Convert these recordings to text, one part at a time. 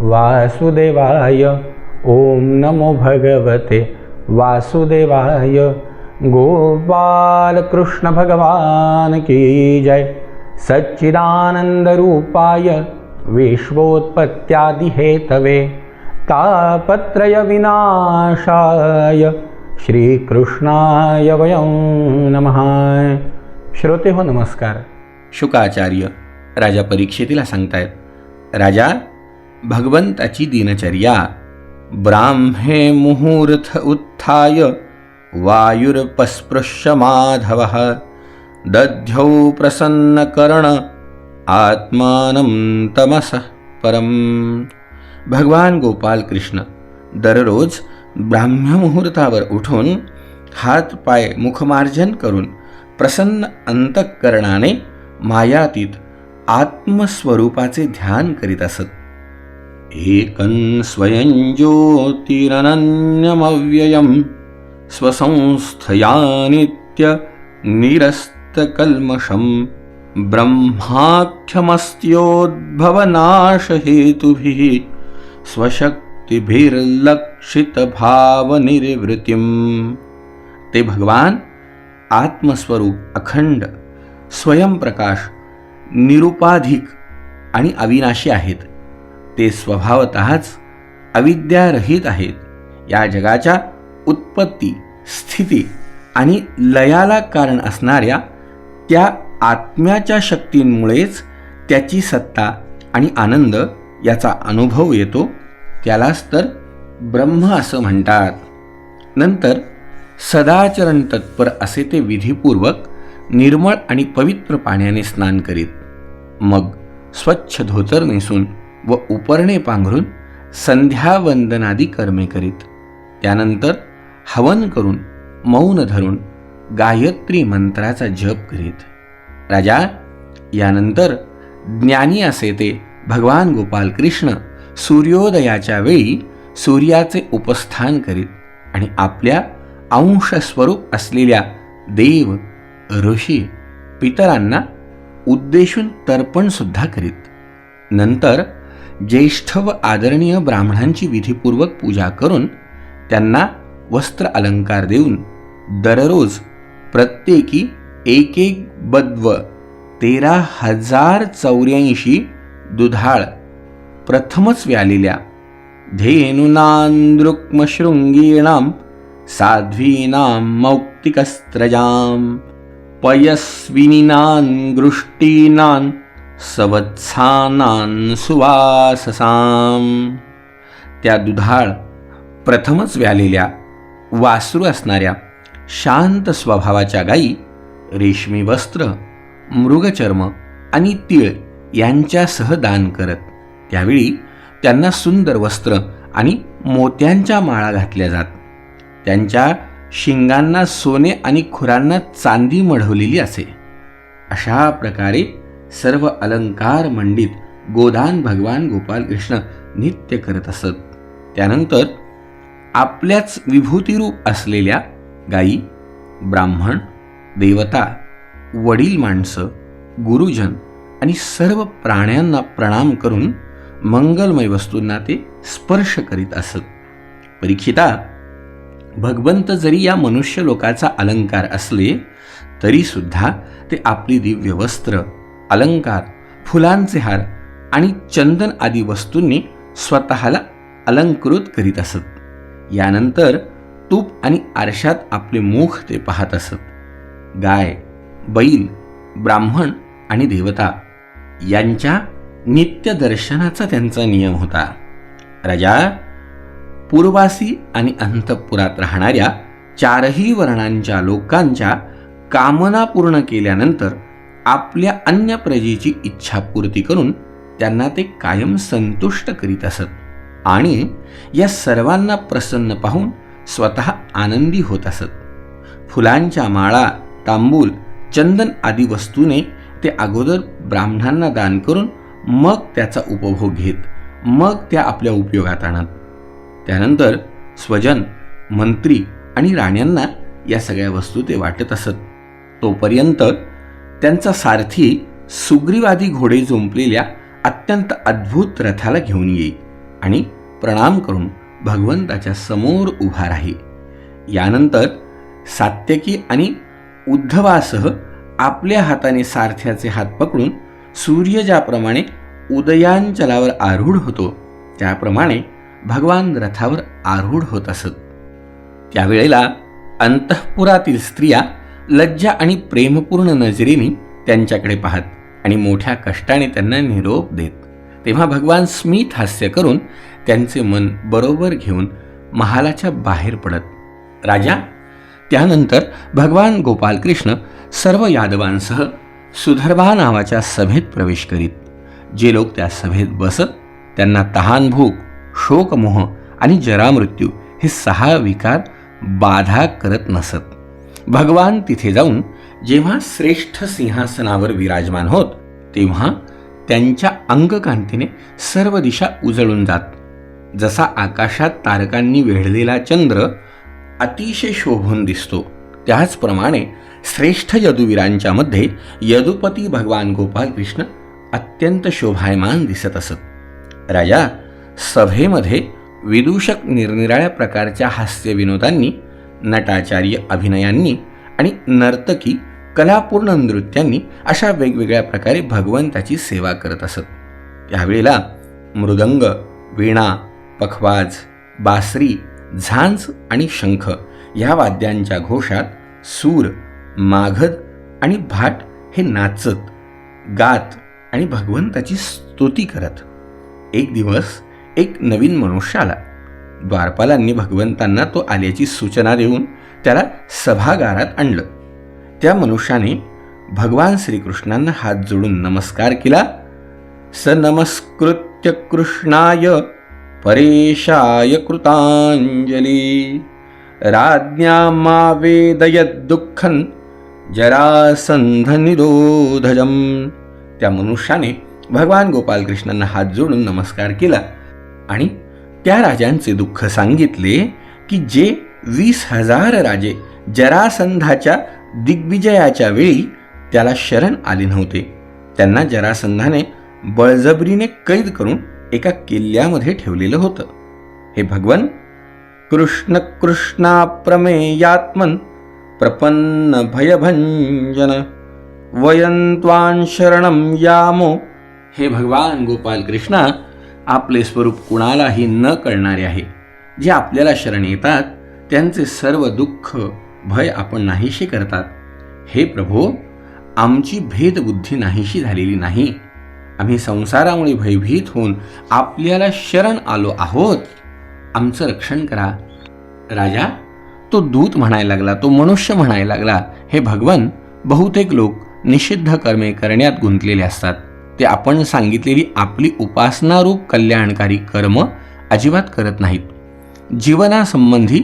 वासुदेवाय ओम नमो भगवते। वासुदेवाय गोपाल कृष्ण भगवान की जय। सच्चिदानंद रूपाय विश्वोत्पत्त्यादिहेतवे। तापत्रय विनाशाय श्रीकृष्णाय वयं नमः। श्रोते हो नमस्कार। शुकाचार्य राजा परीक्षेतीला सांगतायत राजा भगवंताची दिनचर्या. ब्राह्मे मुहूर्त उत्थाय वायुर्पस्पृश्य माधव दध्यौ प्रसन्नकर्ण आत्मानं तमसः परम। भगवान गोपाल कृष्ण दररोज ब्राह्म्य मुहूर्तावर उठून हात पाय मुखमार्जन करून प्रसन्न अंतःकरणाने मायातीत आत्मस्वरूपाचे ध्यान करीत असत. एकं स्वयं ज्योतिरनन्यमव्ययम् स्वसंस्थया नित्य निरस्तकल्मषं ब्रह्माख्यमस्त्योद्भवनाशहेतुभिः स्वशक्तिभिर्लक्षितभावनिर्वृत्तिम् ते भगवान आत्मस्वरूप अखंड स्वयंप्रकाश निरुपाधिक आणि अविनाशी आहेत। ते स्वभावतःच अविद्यारहित आहेत. या जगाच्या उत्पत्ती स्थिती आणि लयाला कारण असणाऱ्या त्या आत्म्याच्या शक्तींमुळेच त्याची सत्ता आणि आनंद याचा अनुभव येतो त्यालाच तर ब्रह्म असं म्हणतात. नंतर सदाचरण तत्पर असे ते विधीपूर्वक निर्मळ आणि पवित्र पाण्याने स्नान करीत मग स्वच्छ धोतर नेसून व उपरणे पांघरून संध्यावंदनादी कर्मे करीत. त्यानंतर हवन करून मौन धरून गायत्री मंत्राचा जप करीत. राजा यानंतर ज्ञानी असे ते भगवान गोपाल कृष्ण सूर्योदयाच्या वेळी सूर्याचे उपस्थान करीत आणि आपल्या अंश स्वरूप असलेल्या देव ऋषी पितरांना उद्देशून तर्पणसुद्धा करीत. नंतर ज्येष्ठ व आदरणीय ब्राह्मणांची विधीपूर्वक पूजा करून त्यांना वस्त्र अलंकार देऊन दररोज प्रत्येकी एक एक बद्व तेरा हजार चौऱ्याऐंशी दुधाळ प्रथमच व्यालेल्या. धेनुनांदृक्मशृंगीणां साध्वीनां मौक्तिकस्त्रजां पयस्विनीनां गृष्टीनां सवत्सानां सुवाससाम. त्या दुधाळ प्रथमच व्यालेल्या वासरू असणाऱ्या शांत स्वभावाच्या गायी रेशमी वस्त्र मृगचर्म आणि तीळ यांच्यासह दान करत त्यावेळी त्यांना सुंदर वस्त्र आणि मोत्यांच्या माळा घातल्या जात. त्यांच्या शिंगांना सोने आणि खुरांना चांदी मढवलेली असे. अशा प्रकारे सर्व अलंकार मंडित गोदान भगवान गोपालकृष्ण नित्य करत असत. त्यानंतर आपल्याच विभूतिरूप असलेल्या गायी ब्राह्मण देवता वडील माणसं गुरुजन आणि सर्व प्राण्यांना प्रणाम करून मंगलमय वस्तूंना ते स्पर्श करीत असत. परीक्षिता भगवंत जरी या मनुष्य लोकाचा अलंकार असले तरी सुद्धा ते आपली दिव्य वस्त्र अलंकार फुलांचे हार आणि चंदन आदी वस्तूंनी स्वतःला अलंकृत करीत असत. यानंतर तूप आणि आरशात आपले मुख ते पाहत असत. गाय बैल ब्राह्मण आणि देवता यांच्या नित्य दर्शनाचा त्यांचा नियम होता. राजा पूर्वासी आणि अंतपुरात राहणाऱ्या चारही वर्णांच्या लोकांच्या कामना पूर्ण केल्यानंतर आपल्या अन्य प्रजेची इच्छापूर्ती करून त्यांना ते कायम संतुष्ट करीत असत. आणि या सर्वांना प्रसन्न पाहून स्वतः आनंदी होत असत. फुलांच्या माळा तांबूल चंदन आदी वस्तूने ते अगोदर ब्राह्मणांना दान करून मग त्याचा उपभोग घेत मग त्या आपल्या उपयोगात आणत. त्यानंतर स्वजन मंत्री आणि राण्यांना या सगळ्या वस्तू ते वाटत असत. तोपर्यंत त्यांचा सारथी सुग्रीवादी घोडे जुंपलेल्या अत्यंत अद्भुत रथाला घेऊन येई आणि प्रणाम करून भगवंताच्या समोर उभा राही यानंतर सात्यकी आणि उद्धवासह आपल्या हाताने सारथ्याचे हात पकडून सूर्य ज्याप्रमाणे उदयांचलावर आरूढ होतो त्याप्रमाणे भगवान रथावर आरूढ होत असत. त्यावेळेला अंतःपुरातील स्त्रिया लज्जा आणि प्रेमपूर्ण नजरेने त्यांच्याकडे पाहत आणि मोठ्या कष्टाने त्यांना निरोप देत. तेव्हा भगवान स्मित हास्य करून त्यांचे मन बरोबर घेऊन महालाच्या बाहेर पडत. राजा त्यानंतर भगवान गोपालकृष्ण सर्व यादवांसह सुधर्भा नावाच्या सभेत प्रवेश करीत. जे लोक त्या सभेत बसत त्यांना तहान भूक शोकमोह आणि जरामृत्यू हे सहा विकार बाधा करत नसत. भगवान तिथे जाऊन जेव्हा श्रेष्ठ सिंहासनावर विराजमान होत तेव्हा त्यांच्या अंगकांतीने सर्व दिशा उजळून जात. जसा आकाशात तारकांनी वेढलेला चंद्र अतिशय शोभून दिसतो त्याचप्रमाणे श्रेष्ठ यदुवीरांच्या मध्ये यदुपती भगवान गोपालकृष्ण अत्यंत शोभायमान दिसत असत. राजा सभेमध्ये विदूषक निरनिराळ्या प्रकारच्या हास्यविनोदांनी नटाचार्य अभिनयांनी आणि नर्तकी कलापूर्ण नृत्यांनी अशा वेगवेगळ्या प्रकारे भगवंताची सेवा करत असत. त्यावेळेला मृदंग वीणा पखवाज बासरी झांज आणि शंख ह्या वाद्यांच्या घोषात सूर माघद आणि भाट हे नाचत गात आणि भगवंताची स्तुती करत. एक दिवस एक नवीन मनुष्य आला. द्वारपालांनी भगवंतांना तो आल्याची सूचना देऊन त्याला सभागारात आणलं. त्या मनुष्याने भगवान श्रीकृष्णांना हात जोडून नमस्कार केला. स नमस्कृत्य कृष्णाय परेशाय कृतांजली. राज्ञा मा वेदयद्दुःखं जरासंधनिरोधजम त्या मनुष्याने भगवान गोपालकृष्णांना हात जोडून नमस्कार केला आणि त्या राजांचे दुःख सांगितले की जे वीस हजार राजे जरासंधाच्या दिग्विजयाच्या वेळी त्याला शरण आले नव्हते. त्यांना जरासंधाने बळजबरीने कैद करून एका किल्ल्यामध्ये ठेवलेलं होतं. हे भगवन कृष्ण कृष्णाप्रमेयात्मन प्रपन्न भयभंजन वयंत्वान शरणम यामो. हे भगवान गोपाल कृष्णा आपले स्वरूप कुणालाही न कळणारे आहे. जे आपल्याला शरण येतात त्यांचे सर्व दुःख भय आपण नाहीशी करतात. हे प्रभो आमची भेदबुद्धी नाहीशी झालेली नाही. आम्ही संसारामुळे भयभीत होऊन आपल्याला शरण आलो आहोत. आमचं रक्षण करा. राजा तो दूत म्हणायला लागला तो मनुष्य म्हणायला लागला हे भगवन बहुतेक लोक निषिद्ध कर्मे करण्यात गुंतलेले असतात. ते आपण सांगितलेली आपली उपासनारूप कल्याणकारी कर्म अजिबात करत नाहीत. जीवनासंबंधी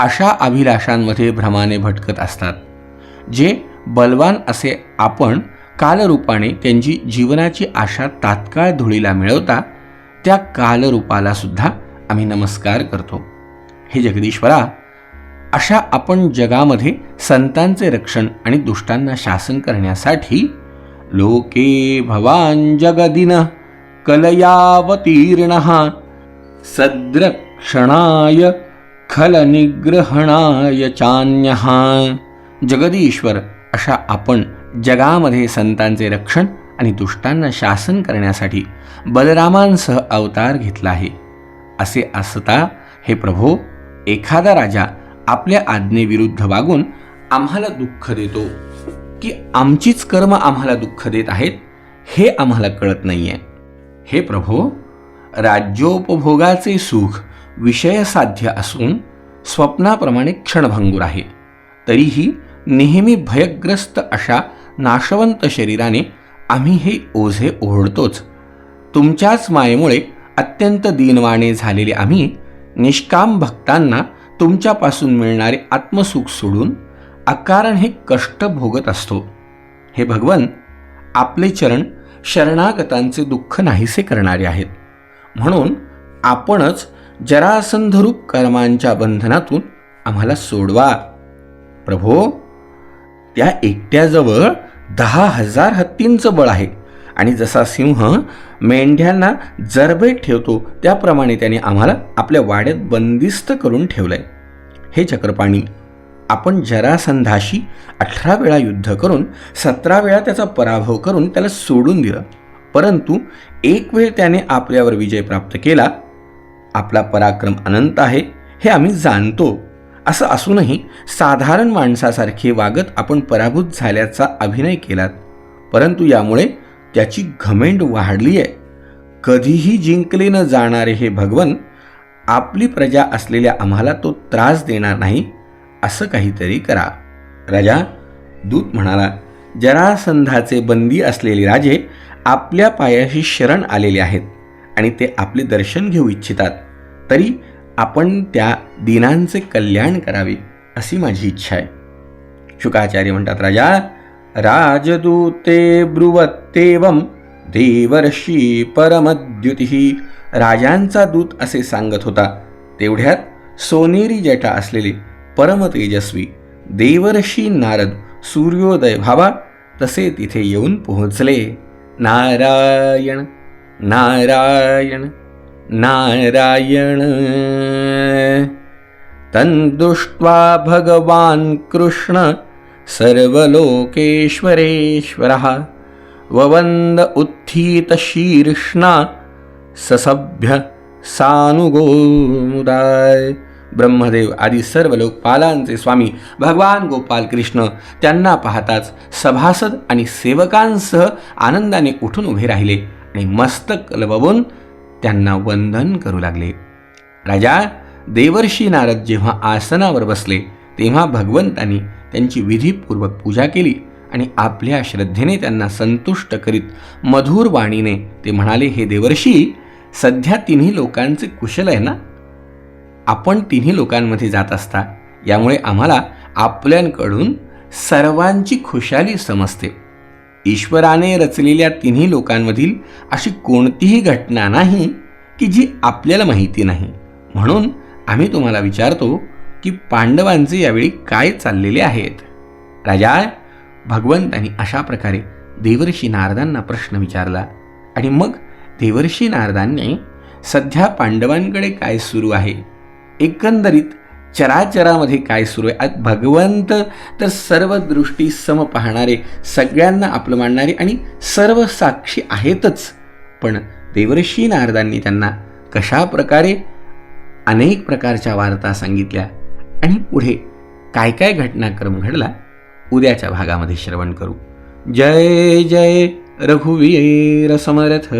अशा अभिलाषांमध्ये भ्रमाने भटकत असतात जे बलवान असे आपण कालरूपाने त्यांची जीवनाची आशा तात्काळ धुळीला मिळवता त्या कालरूपाला सुद्धा आम्ही नमस्कार करतो. हे जगदीश्वरा अशा आपण जगामध्ये संतांचे रक्षण आणि दुष्टांना शासन करण्यासाठी लोके भवान जगदिनः कलयावतीर्णः सद्रक्षणाय खलनिग्रहणाय चान्यः। जगदीश्वर अशा आपण जगामध्ये संतांचे रक्षण आणि दुष्टांना शासन करण्यासाठी बलरामांसह अवतार घेतला आहे. असे असता हे प्रभो एखादा राजा आपल्या आज्ञेविरुद्ध वागून आम्हाला दुःख देतो. की आमचीच कर्म आम्हाला दुःख देत आहेत हे आम्हाला कळत नाहीये. हे प्रभो राज्योपभोगाचे सुख विषयसाध्य असून स्वप्नाप्रमाणे क्षणभंगूर आहे. तरीही नेहमी भयग्रस्त अशा नाशवंत शरीराने आम्ही हे ओझे ओढतोच. तुमच्याच मायेमुळे अत्यंत दीनवाणे झालेले आम्ही निष्काम भक्तांना तुमच्यापासून मिळणारे आत्मसुख सोडून अकारण हे कष्ट भोगत असतो. हे भगवान आपले चरण शरणागतांचे दुःख नाहीसे करणारे आहेत. म्हणून आपणच जरासंधरूप कर्मांच्या बंधनातून आम्हाला सोडवा. प्रभो त्या एकट्याजवळ दहा हजार हत्तींचं बळ आहे आणि जसा सिंह मेंढ्यांना जरबेट ठेवतो त्याप्रमाणे त्याने आम्हाला आपल्या वाड्यात बंदिस्त करून ठेवलंय. हे चक्रपाणी आपण जरासंधाशी अठरा वेळा युद्ध करून सतरा वेळा त्याचा पराभव करून त्याला सोडून दिलं. परंतु एक वेळ त्याने आपल्यावर विजय प्राप्त केला. आपला पराक्रम अनंत आहे हे आम्ही जाणतो. असं असूनही साधारण माणसासारखे वागत आपण पराभूत झाल्याचा अभिनय केलात. परंतु यामुळे त्याची घमेंड वाढली आहे कधीही जिंकले न जाणारे हे भगवन आपली प्रजा असलेल्या आम्हाला तो त्रास देणार नाही. असं काहीतरी करा. राजा दूत म्हणाला जरासंधाचे बंदी असलेले राजे आपल्या पायाशी शरण आलेले आहेत आणि ते आपले दर्शन घेऊ इच्छितात. तरी आपण त्या दिनांचे कल्याण करावे अशी माझी इच्छा आहे. शुकाचार्य म्हणतात राजा राजदूते ब्रुवत्तेवम देवर्षी परमद्युती. राजांचा दूत असे सांगत होता तेवढ्यात सोनेरी जटा असलेले परमतेजस्वी देवर्षी नारद सूर्योदय व्हावा तसे तिथे येऊन पोहोचले. नारायण नारायण नारायण. तन्दुष्ट्वा भगवान् कृष्ण सर्वलोकेश्वरेश्वरः। ववन्द उत्थितशीर्ष्णा ससभ्य सानुगोमुदाय। ब्रह्मदेव आदी सर्व लोकपालांचे स्वामी भगवान गोपाल कृष्ण त्यांना पाहताच सभासद आणि सेवकांसह आनंदाने उठून उभे राहिले आणि मस्तक लवून त्यांना वंदन करू लागले. राजा देवर्षी नारद जेव्हा आसनावर बसले तेव्हा भगवंतांनी त्यांची विधीपूर्वक पूजा केली आणि आपल्या श्रद्धेने त्यांना संतुष्ट करीत मधुर वाणीने ते म्हणाले हे देवर्षी सध्या तिन्ही लोकांचे कुशल आहे ना? आपण तिन्ही लोकांमध्ये जात असता यामुळे आम्हाला आपल्यांकडून सर्वांची खुशाली समजते. ईश्वराने रचलेल्या तिन्ही लोकांमधील अशी कोणतीही घटना नाही की जी आपल्याला माहिती नाही. म्हणून आम्ही तुम्हाला विचारतो की पांडवांचे यावेळी काय चाललेले आहेत? राजा भगवंतांनी अशा प्रकारे देवर्षी नारदांना प्रश्न विचारला आणि मग देवर्षी नारदांनी सध्या पांडवांकडे काय सुरू आहे? एकंदरीत चराचरामध्ये काय सुरू आहे? आज भगवंत तर सर्व दृष्टी सम पाहणारे सगळ्यांना आपलं मांडणारे आणि सर्व साक्षी आहेतच. पण देवर्षी नारदांनी त्यांना कशा प्रकारे अनेक प्रकारच्या वार्ता सांगितल्या आणि पुढे काय काय घटनाक्रम घडला उद्याच्या भागामध्ये श्रवण करू. जय जय रघुवीर समर्थ!